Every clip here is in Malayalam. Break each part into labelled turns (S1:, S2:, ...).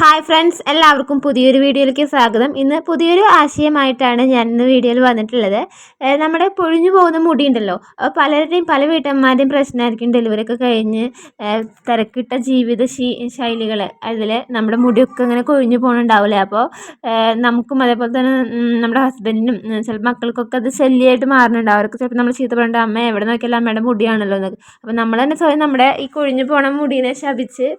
S1: ഹായ് ഫ്രണ്ട്സ് എല്ലാവർക്കും പുതിയൊരു വീഡിയോയിലേക്ക് സ്വാഗതം. ഇന്ന് പുതിയൊരു ആശയമായിട്ടാണ് ഞാൻ ഇന്ന് വീഡിയോയിൽ വന്നിട്ടുള്ളത്. നമ്മുടെ പൊഴിഞ്ഞു പോകുന്ന മുടി ഉണ്ടല്ലോ പലരുടെയും പല വീട്ടമ്മമാരുടെയും പ്രശ്നമായിരിക്കും ഡെലിവറി ഒക്കെ കഴിഞ്ഞ് തിരക്കിട്ട ജീവിത ശൈലികൾ അതിൽ നമ്മുടെ മുടിയൊക്കെ ഇങ്ങനെ കൊഴിഞ്ഞു പോകുന്നുണ്ടാവില്ലേ അപ്പോൾ നമുക്കും അതേപോലെ തന്നെ നമ്മുടെ ഹസ്ബൻഡിനും ചിലപ്പോൾ മക്കൾക്കൊക്കെ അത് ശല്യമായിട്ട് മാറുന്നുണ്ടാവും അവർക്ക് ചിലപ്പോൾ നമ്മൾ ചീത്ത പറയേണ്ട അമ്മ എവിടെ നോക്കിയാലും അമ്മയുടെ മുടിയാണല്ലോ എന്നൊക്കെ. അപ്പോൾ നമ്മൾ തന്നെ സ്വയം നമ്മുടെ ഈ കൊഴിഞ്ഞു പോണ മുടീനെ ശപിച്ച്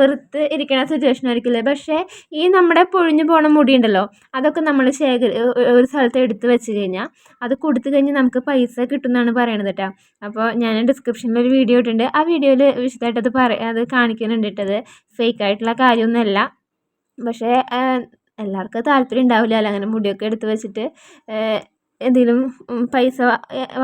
S1: വെറുത്ത് ഇരിക്കുന്ന സിറ്റുവേഷൻ ആയിരിക്കില്ലേ പക്ഷേ ഈ നമ്മുടെ പൊഴിഞ്ഞു പോണ മുടി ഉണ്ടല്ലോ അതൊക്കെ നമ്മൾ ശേഖരി ഒരു സ്ഥലത്ത് എടുത്ത് വെച്ച് കഴിഞ്ഞാൽ അത് കൊടുത്തു കഴിഞ്ഞാൽ നമുക്ക് പൈസ കിട്ടുമെന്നാണ് പറയണത് കേട്ടോ. അപ്പോൾ ഞാൻ ഡിസ്ക്രിപ്ഷനിൽ ഒരു വീഡിയോ ഇട്ടിട്ടുണ്ട്. ആ വീഡിയോയിൽ വിശദമായിട്ട് അത് പറ അത് കാണിക്കുന്നുണ്ട് ഇട്ടത് ഫേക്ക് ആയിട്ടുള്ള കാര്യമൊന്നുമല്ല. പക്ഷേ എല്ലാവർക്കും താല്പര്യം ഉണ്ടാവില്ല അങ്ങനെ മുടിയൊക്കെ എടുത്ത് വെച്ചിട്ട്. എന്തെങ്കിലും പൈസ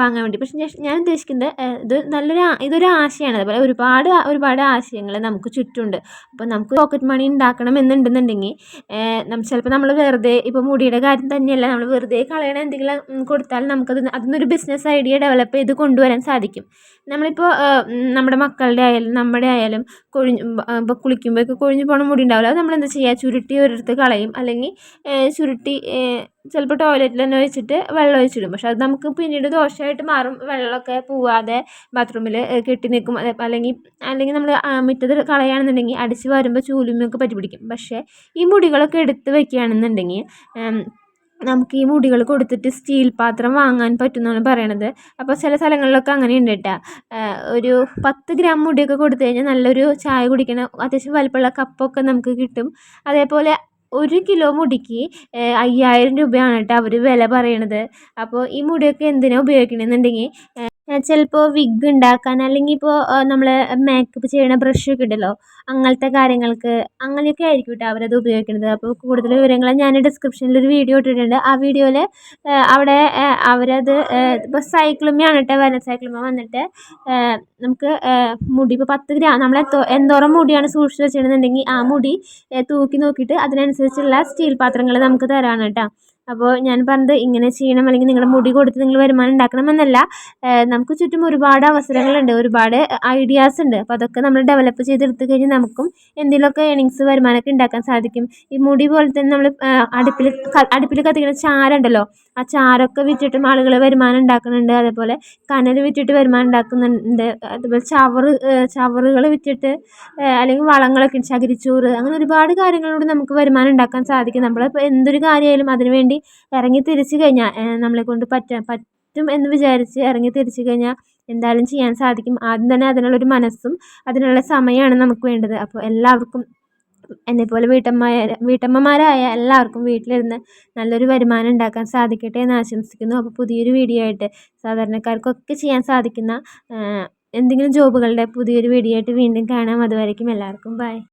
S1: വാങ്ങാൻ വേണ്ടി. പക്ഷെ ഞാൻ ഉദ്ദേശിക്കുന്നത് ഇത് നല്ലൊരു ഇതൊരു ആശയമാണ് അതുപോലെ ഒരുപാട് ഒരുപാട് ആശയങ്ങൾ നമുക്ക് ചുറ്റുമുണ്ട്. അപ്പോൾ നമുക്ക് പോക്കറ്റ് മണി ഉണ്ടാക്കണം എന്നുണ്ടെന്നുണ്ടെങ്കിൽ ചിലപ്പോൾ നമ്മൾ വെറുതെ ഇപ്പോൾ മുടിയുടെ കാര്യം തന്നെയല്ല നമ്മൾ വെറുതെ കളയണ എന്തെങ്കിലും കൊടുത്താൽ നമുക്കത് അതിനൊരു ബിസിനസ് ഐഡിയ ഡെവലപ്പ് ചെയ്ത് കൊണ്ടുവരാൻ സാധിക്കും. നമ്മളിപ്പോൾ നമ്മുടെ മക്കളുടെ ആയാലും നമ്മുടെ ആയാലും കൊഴിഞ്ഞ് ഇപ്പോൾ കുളിക്കുമ്പോഴൊക്കെ കൊഴിഞ്ഞ് പോകണ മുടി ഉണ്ടാവില്ല. അത് നമ്മളെന്താ ചെയ്യുക ചുരുട്ടി ഒരിടത്ത് കളയും. അല്ലെങ്കിൽ ചുരുട്ടി ചിലപ്പോൾ ടോയ്ലറ്റിൽ തന്നെ വെച്ചിട്ട് വെള്ളം ഒഴിച്ചിടും. പക്ഷെ അത് നമുക്ക് പിന്നീട് ദോഷമായിട്ട് മാറും. വെള്ളമൊക്കെ പോവാതെ ബാത്റൂമിൽ കെട്ടി നിൽക്കും. അല്ലെങ്കിൽ അല്ലെങ്കിൽ നമ്മൾ മുറ്റത്ത് കളയുകയാണെന്നുണ്ടെങ്കിൽ അടിച്ച് വരുമ്പോൾ ചൂലുമൊക്കെ പറ്റി പിടിക്കും പക്ഷേ ഈ മുടികളൊക്കെ എടുത്ത് വെക്കുകയാണെന്നുണ്ടെങ്കിൽ നമുക്ക് ഈ മുടികൾ കൊടുത്തിട്ട് സ്റ്റീൽ പാത്രം വാങ്ങാൻ പറ്റുമെന്നാണ് പറയണത്. അപ്പോൾ ചില സ്ഥലങ്ങളിലൊക്കെ അങ്ങനെ ഉണ്ട് കേട്ടോ ഒരു പത്ത് ഗ്രാം മുടിയൊക്കെ കൊടുത്തു കഴിഞ്ഞാൽ നല്ലൊരു ചായ കുടിക്കണ അത്യാവശ്യം വലിപ്പമുള്ള കപ്പൊക്കെ നമുക്ക് കിട്ടും. അതേപോലെ ഒരു കിലോ മുടിക്ക് അയ്യായിരം രൂപയാണ് കേട്ടോ അവർ വില പറയണത്. അപ്പോൾ ഈ മുടിയൊക്കെ എന്തിനാണ് ഉപയോഗിക്കണമെന്നുണ്ടെങ്കിൽ ചിലപ്പോൾ വിഗ് ഉണ്ടാക്കാൻ അല്ലെങ്കിൽ ഇപ്പോൾ നമ്മൾ മേക്കപ്പ് ചെയ്യണ ബ്രഷൊക്കെ ഉണ്ടല്ലോ അങ്ങനത്തെ കാര്യങ്ങൾക്ക് അങ്ങനെയൊക്കെ ആയിരിക്കും കേട്ടോ അവരത് ഉപയോഗിക്കുന്നത് അപ്പോൾ കൂടുതൽ വിവരങ്ങൾ ഞാൻ ഡിസ്ക്രിപ്ഷനിൽ ഒരു വീഡിയോ ഇട്ടിട്ടുണ്ട്. ആ വീഡിയോയിൽ അവിടെ അവരത് ഇപ്പോൾ സൈക്ലിമയാണ് കേട്ടോ വന സൈക്ലിമ വന്നിട്ട് നമുക്ക് മുടി ഇപ്പോൾ പത്ത് ഗ്രാം നമ്മൾ എന്തോരം മുടിയാണ് സൂക്ഷിച്ച് വെച്ചിട്ടുണ്ടെന്നുണ്ടെങ്കിൽ ആ മുടി തൂക്കി നോക്കിയിട്ട് അതിനനുസരിച്ചുള്ള സ്റ്റീൽ പാത്രങ്ങൾ നമുക്ക് തരാണ് കേട്ടോ അപ്പോൾ ഞാൻ പറഞ്ഞത് ഇങ്ങനെ ചെയ്യണം അല്ലെങ്കിൽ നിങ്ങളുടെ മുടി കൊടുത്ത് നിങ്ങൾ വരുമാനം ഉണ്ടാക്കണമെന്നല്ല നമുക്ക് ചുറ്റും ഒരുപാട് അവസരങ്ങളുണ്ട് ഒരുപാട് ഐഡിയാസ് ഉണ്ട്. അപ്പോൾ അതൊക്കെ നമ്മൾ ഡെവലപ്പ് ചെയ്തെടുത്ത് കഴിഞ്ഞാൽ നമുക്കും എന്തെങ്കിലുമൊക്കെ ഏണിങ്സ് വരുമാനമൊക്കെ ഉണ്ടാക്കാൻ സാധിക്കും. ഈ മുടി പോലെ തന്നെ നമ്മൾ അടുപ്പിൽ അടുപ്പിൽ കത്തിക്കുന്ന ചാരമുണ്ടല്ലോ ആ ചാരൊക്കെ വിറ്റിട്ടും ആളുകൾ വരുമാനം ഉണ്ടാക്കുന്നുണ്ട്. അതേപോലെ കനൽ വിറ്റിട്ട് വരുമാനം ഉണ്ടാക്കുന്നുണ്ട്. അതുപോലെ ചവറ് ചവറുകൾ വിറ്റിട്ട് അല്ലെങ്കിൽ വളങ്ങളൊക്കെ ചകിരിച്ചോറ് അങ്ങനെ ഒരുപാട് കാര്യങ്ങളിലൂടെ നമുക്ക് വരുമാനം ഉണ്ടാക്കാൻ സാധിക്കും. നമ്മളിപ്പോൾ എന്തൊരു കാര്യമായാലും അതിനു വേണ്ടി ഇറങ്ങി തിരിച്ചു കഴിഞ്ഞാൽ നമ്മളെക്കൊണ്ട് പറ്റാ പറ്റും എന്ന് വിചാരിച്ച് ഇറങ്ങി തിരിച്ചു കഴിഞ്ഞാൽ എന്തായാലും ചെയ്യാൻ സാധിക്കും. ആദ്യം തന്നെ അതിനുള്ളൊരു മനസ്സും അതിനുള്ള സമയമാണ് നമുക്ക് വേണ്ടത്. അപ്പോൾ എല്ലാവർക്കും എന്നെപ്പോലെ വീട്ടമ്മ വീട്ടമ്മമാരായ എല്ലാവർക്കും വീട്ടിലിരുന്ന് നല്ലൊരു വരുമാനം ഉണ്ടാക്കാൻ സാധിക്കട്ടെ എന്ന് ആശംസിക്കുന്നു. അപ്പോൾ പുതിയൊരു വീഡിയോ ആയിട്ട് സാധാരണക്കാർക്കൊക്കെ ചെയ്യാൻ സാധിക്കുന്ന എന്തെങ്കിലും ജോബുകളുടെ പുതിയൊരു വീഡിയോ ആയിട്ട് വീണ്ടും കാണാം. അതുവരേക്കും എല്ലാവർക്കും ബൈ.